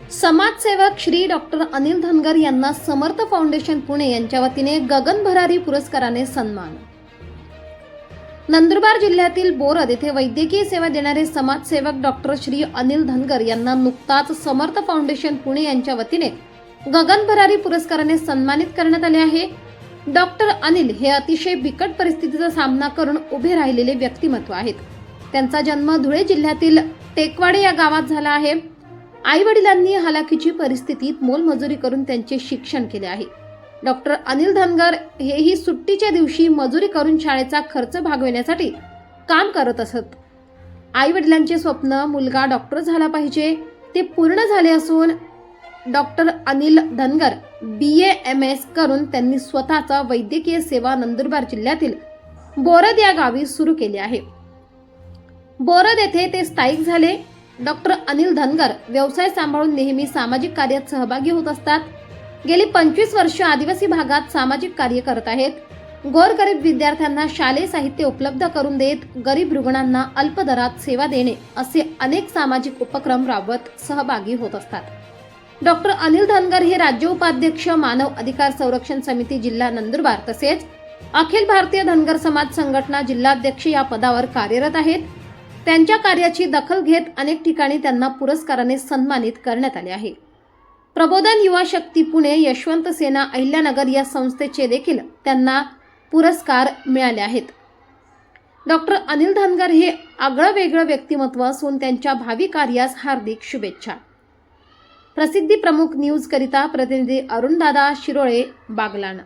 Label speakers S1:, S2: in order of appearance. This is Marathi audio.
S1: समाजसेवक श्री डॉक्टर अनिल धनगर यांना समर्थ फाउंडेशन पुणे यांच्या वतीने गगन भरारी पुरस्काराने सन्मान. नंदुरबार जिल्ह्यातील बोरद येथे वैद्यकीय सेवा देणारे समाजसेवक डॉक्टर श्री अनिल धनगर यांना नुकताच समर्थ फाउंडेशन पुणे यांच्या वतीने गगन भरारी पुरस्काराने सन्मानित करण्यात आले आहे. डॉक्टर अनिल हे अतिशय बिकट परिस्थितीचा सामना करून उभे राहिलेले व्यक्तिमत्व आहेत. त्यांचा जन्म धुळे जिल्ह्यातील टेकवाडे या गावात झाला आहे. आई वडिलांनी हलाखीची परिस्थितीत मोलमजुरी करून त्यांचे शिक्षण केले आहे. डॉक्टर अनिल धनगर हेही सुट्टीच्या दिवशी मजुरी करून शाळेचा खर्च भागविण्यासाठी काम करत असत. आई वडिलांचे स्वप्न मुलगा डॉक्टर झाला पाहिजे ते पूर्ण झाले असून doctor Anil Dhangar B M S करून त्यांनी स्वतःचा वैद्यकीय सेवा नंदुरबार जिल्ह्यातील बोरद या गावी सुरू केली आहे. बोरद येथे ते स्थायिक झाले. डॉक्टर अनिल धनगर व्यवसाय सांभाळून नेहमी सामाजिक कार्यात सहभागी होत असतात. गेली पंचवीस वर्ष आदिवासी भागात सामाजिक कार्य करत आहेत. गोरगरीब विद्यार्थ्यांना शालेय साहित्य उपलब्ध करून देत गरीब रुग्णांना अल्प दरात सेवा देणे असे अनेक सामाजिक उपक्रम राबवत सहभागी होत असतात. डॉक्टर अनिल धनगर हे राज्य उपाध्यक्ष मानव अधिकार संरक्षण समिती जिल्हा नंदुरबार तसेच अखिल भारतीय धनगर समाज संघटना जिल्हाध्यक्ष या पदावर कार्यरत आहेत. त्यांच्या कार्याची दखल घेत अनेक ठिकाणी त्यांना पुरस्काराने सन्मानित करण्यात आले आहे. प्रबोधन युवा शक्ती पुणे यशवंत सेना अहिल्यानगर या संस्थेचे देखील त्यांना पुरस्कार मिळाले आहेत. डॉक्टर अनिल धनगर हे आगळं वेगळं व्यक्तिमत्व असून त्यांच्या भावी कार्यास हार्दिक शुभेच्छा. प्रसिद्धी प्रमुख न्यूज करिता प्रतिनिधी अरुणदादा शिरोळे बागलाण.